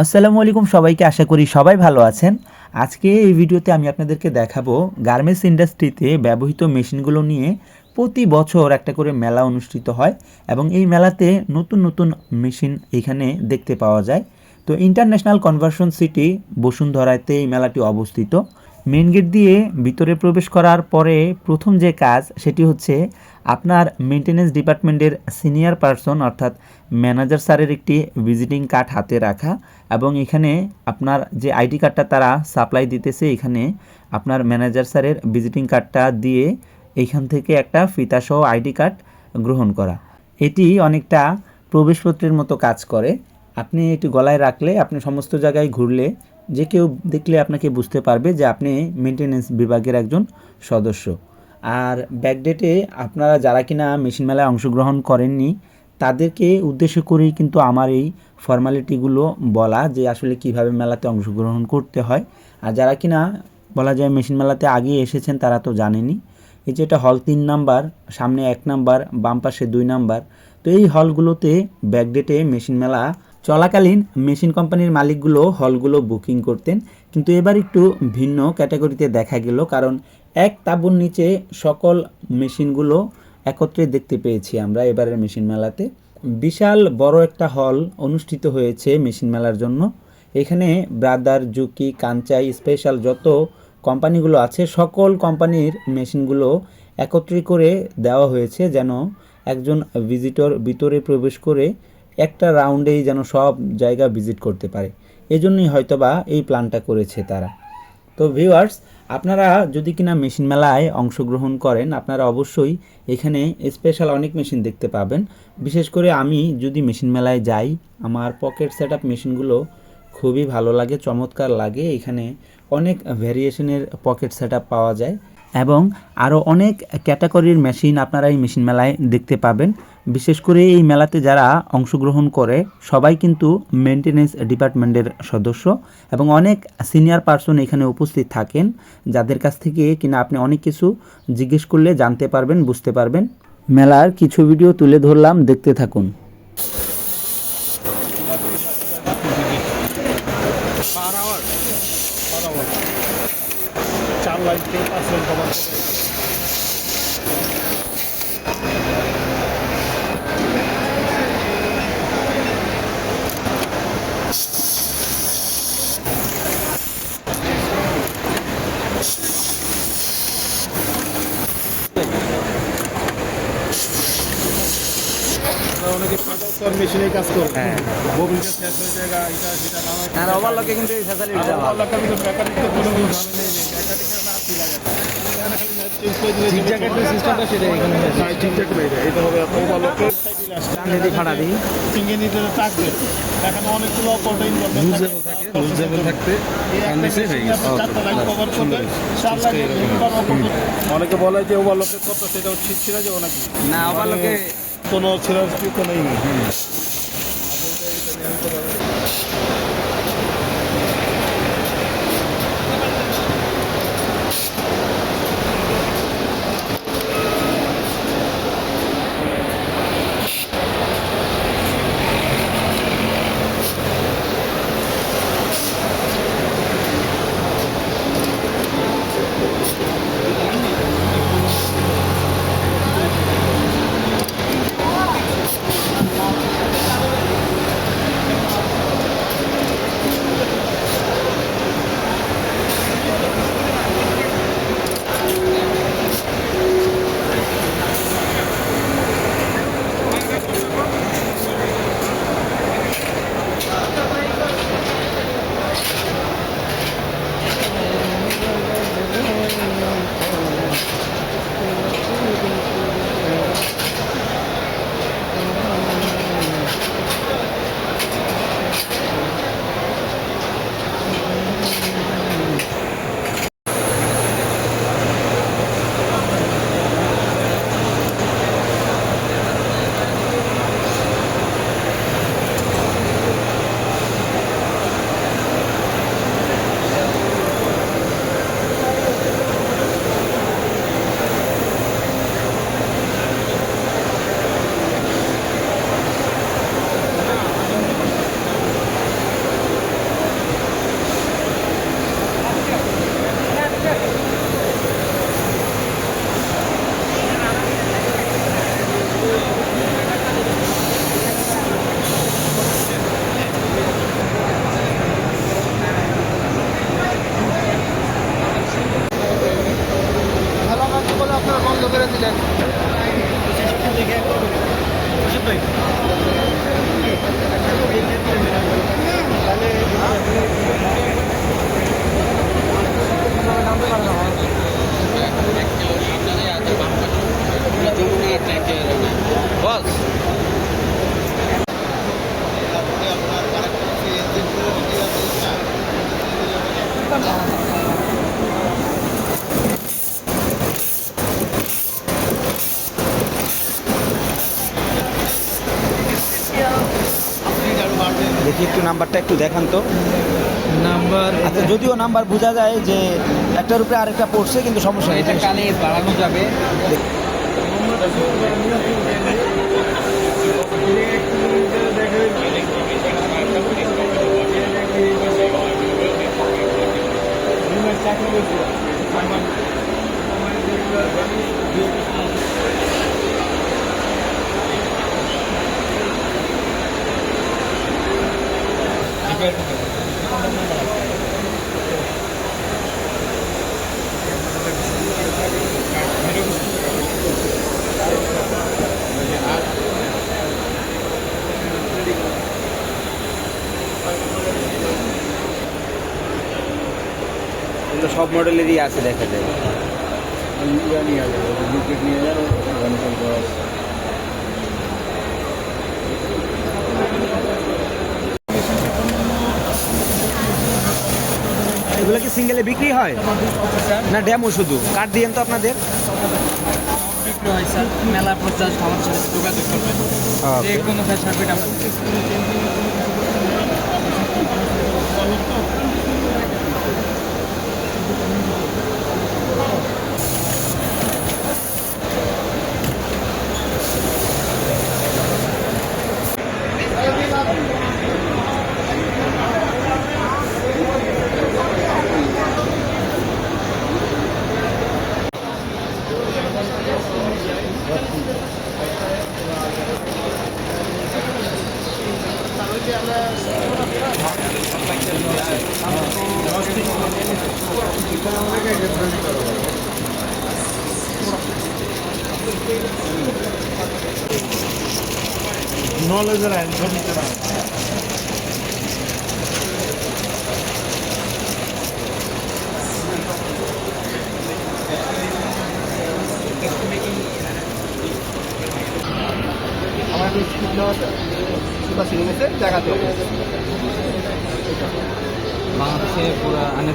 আসসালামু আলাইকুম সবাইকে, আশা করি সবাই ভালো আছেন। আজকে এই ভিডিওতে আমি আপনাদেরকে দেখাবো গার্মেন্টস ইন্ডাস্ট্রিতে ব্যবহৃত মেশিনগুলো নিয়ে প্রতি বছর একটা করে মেলা অনুষ্ঠিত হয় এবং এই মেলাতে নতুন নতুন মেশিন এখানে দেখতে পাওয়া যায়। তো ইন্টারন্যাশনাল কনভার্সন সিটি বসুন্ধরাতে এই মেলাটি অবস্থিত। মেন গেট দিয়ে ভিতরে প্রবেশ করার পরে প্রথম যে কাজ, সেটি হচ্ছে আপনার মেনটেনেন্স ডিপার্টমেন্টের সিনিয়র পারসন অর্থাৎ ম্যানেজার স্যারের একটি ভিজিটিং কার্ড হাতে রাখা এবং এখানে আপনার যে আইডি কার্ডটা তারা সাপ্লাই দিতেছে, এখানে আপনার ম্যানেজার স্যারের ভিজিটিং কার্ডটা দিয়ে এইখান থেকে একটা ফিতাসহ আইডি কার্ড গ্রহণ করা। এটি অনেকটা প্রবেশপত্রের মতো কাজ করে। আপনি এটি গলায় রাখলে, আপনি সমস্ত জায়গায় ঘুরলে যে কেউ দেখলে আপনাকে বুঝতে পারবে যে আপনি মেনটেনেন্স বিভাগের একজন সদস্য। আর ব্যাকডেটে আপনারা যারা কিনা মেশিন মেলায় অংশগ্রহণ করেননি, তাদেরকে উদ্দেশ্য করেই কিন্তু আমার এই ফর্মালিটিগুলো বলা যে আসলে কীভাবে মেলাতে অংশগ্রহণ করতে হয়। আর যারা কিনা বলা যায় মেশিন মেলাতে আগে এসেছেন, তারা তো জানেনি এই যে এটা হল তিন নাম্বার, সামনে এক নাম্বার, বাম পাশে দুই নাম্বার। তো এই হলগুলোতে ব্যাকডেটে মেশিন মেলা চলাকালীন মেশিন কোম্পানির মালিকগুলো হলগুলো বুকিং করতেন, কিন্তু এবার একটু ভিন্ন ক্যাটাগরিতে দেখা গেল কারণ এক তাঁবুর নিচে সকল মেশিনগুলো একত্রে দেখতে পেয়েছি আমরা এবারের মেশিন মেলাতে। বিশাল বড় একটা হল অনুষ্ঠিত হয়েছে মেশিন মেলার জন্য। এখানে ব্রাদার, জুকি কাঞ্চাই স্পেশাল যত কোম্পানিগুলো আছে, সকল কোম্পানির মেশিনগুলো একত্রে করে দেওয়া হয়েছে যেন একজন ভিজিটর ভিতরে প্রবেশ করে একটা রাউন্ডেই যেন সব জায়গা ভিজিট করতে পারে। এজন্যই হয়তোবা এই প্ল্যানটা করেছে তারা। তো ভিউয়ার্স আপনারা যদি কিনা মেশিন মেলায় অংশগ্রহণ করেন, আপনারা অবশ্যই এখানে স্পেশাল অনেক মেশিন দেখতে পাবেন। বিশেষ করে আমি যদি মেশিন মেলায় যাই, আমার পকেট সেট আপ মেশিনগুলো খুবই ভালো লাগে, চমৎকার লাগে। এখানে অনেক ভ্যারিয়েশনের পকেট সেট পাওয়া যায়। এবং আরও অনেক ক্যাটাগরির মেশিন আপনারা এই মেশিন মেলায় দেখতে পাবেন। বিশেষ করে এই মেলাতে যারা অংশগ্রহণ করে, সবাই কিন্তু মেনটেনেন্স ডিপার্টমেন্টের সদস্য এবং অনেক সিনিয়র পার্সন এখানে উপস্থিত থাকেন, যাদের কাছ থেকে কিনা আপনি অনেক কিছু জিজ্ঞেস করলে জানতে পারবেন, বুঝতে পারবেন। মেলার কিছু ভিডিও তুলে ধরলাম, দেখতে থাকুন পার আওয়ার পার আওয়ার চার লাইন থেকে পাঁচ লাইন কভার অনেকে মেশিনের কাজ করে হ্যাঁ ববিনটা শেষ হয়ে যায় এটা সেটা নানা আর ওভারলকে কিন্তু এই ফ্যাসিলিটি দেওয়া হয়। মেকানিকের কোনো ঝামেলা নেই মেকানিকের অনেকে বলে যে ওভারলকের কত সেটা ছিল যে নাকি না ওভারলকে কোনো ছিল কোনো নেই। দেখি একটু নাম্বারটা একটু দেখান তো। নাম্বার আচ্ছা যদিও নাম্বার বোঝা যায় যে একটার উপরে আরেকটা পড়ছে কিন্তু সমস্যা নেই এটা কালে বাড়ানো যাবে। সব মডেলেরই আছে দেখা যায়। নিয়ে যাবে নিয়ে যাবে কন্ট্রোল করা আছে। এগুলো কি সিঙ্গেলে বিক্রি হয়? না ড্যামো শুধু? কাঠ দিয়েন তো আপনাদের। বিক্রি হয় স্যার। মেলা পর্যায়ে আমার সাথে যোগাযোগ করবেন যে কোনো পিট নলেজের আইন নিতে আমাদের জায়গাতে বাংলাদেশে পুরো আনে